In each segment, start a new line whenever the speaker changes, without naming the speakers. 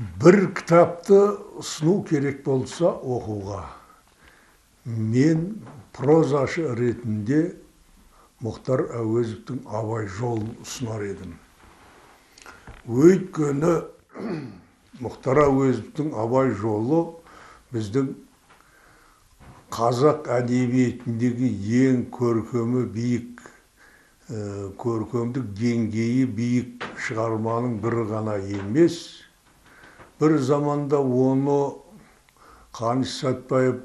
бір кітапты ұсыну керек болса оқуға мен прозашы ретінде мұхтар әуезовтің абай жолын ұсынар едім өйткені мұхтар әуезовтің абай жолы біздің қазақ әдебиетіндегі ең көркемі биік көркемдік деңгейі биік шығарманың бірі ғана емес бір заманда оны қаныш сәтбаев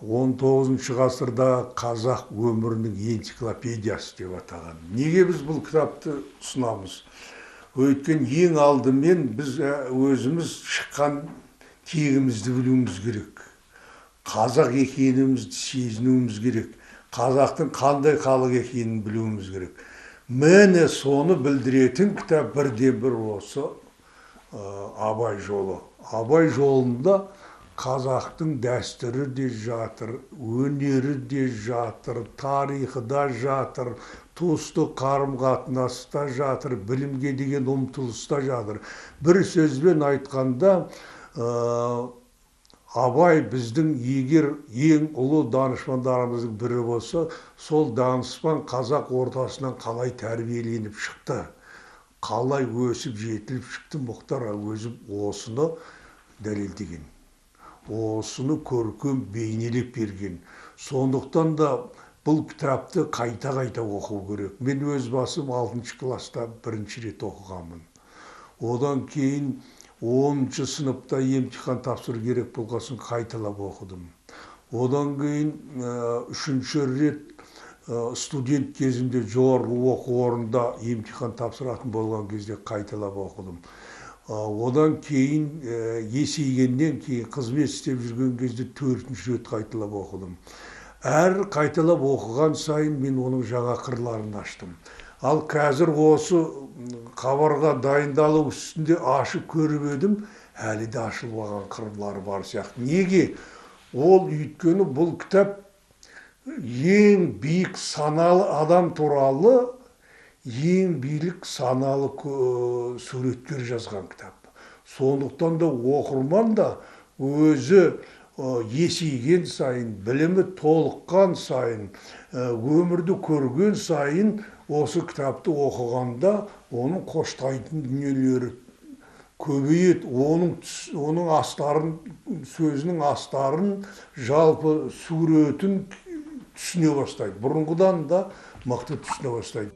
19 ғасырда қазақ өмірінің энциклопедиясы деп атаған неге біз бұл кітапты ұсынамыз өйткені ең алдымен біз өзіміз шыққан тегімізді білуіміз керек қазақ екенімізді сезінуіміз керек қазақтың қандай халық екенін білуіміз керек міне соны білдіретін кітап бірден бір осы абай жолы. Абай жолында қазақтың дәстүрі де жатыр өнері де жатыр тарихы да жатыр туыстық қарым қатынаста жатыр білімге деген ұмтылыс та жатыр. Бір сөзбен айтқанда абай біздің егер ең ұлы данышпандарымыздың бірі болса сол данышпан қазақ ортасынан қалай тәрбиеленіп шықты? Қалай өсіп жетіліп шықты мұхтар әуезов осыны дәлелдеген. Осыны көркем бейнелеп берген. Сондықтан да бұл кітапты қайта қайта оқу керек. Мен өз басым алтыншы класста бірінші рет оқығанмын. Одан кейін оныншы сыныпта емтихан тапсыру керек болған соң қайталап оқыдым. Одан кейін үшінші рет студент кезімде жоғарғы оқу орнында емтихан тапсыратын болған кезде қайталап оқыдым. Одан кейін есейгеннен кейін қызмет істеп жүрген кезде төртінші рет қайталап оқыдым. Әр қайталап оқыған сайын мен оның жаңа қырларын аштым. Ал қазір осы хабарға дайындалу үстінде ашып көріп едім әлі де ашылмаған қырлары бар сияқты. Неге? Ол өйткені бұл кітап ең биік саналы адам туралы ең билік саналы суреткер жазған кітап. Сондықтан да оқырман да өзі есейген сайын білімі толыққан сайын өмірді көрген сайын осы кітапты оқығанда оның қоштайтын дүниелері көбейеді. Оның оның астарын сөзінің астарын жалпы суретін түсіне бастайды бұрынғыдан да мықты түсіне бастайды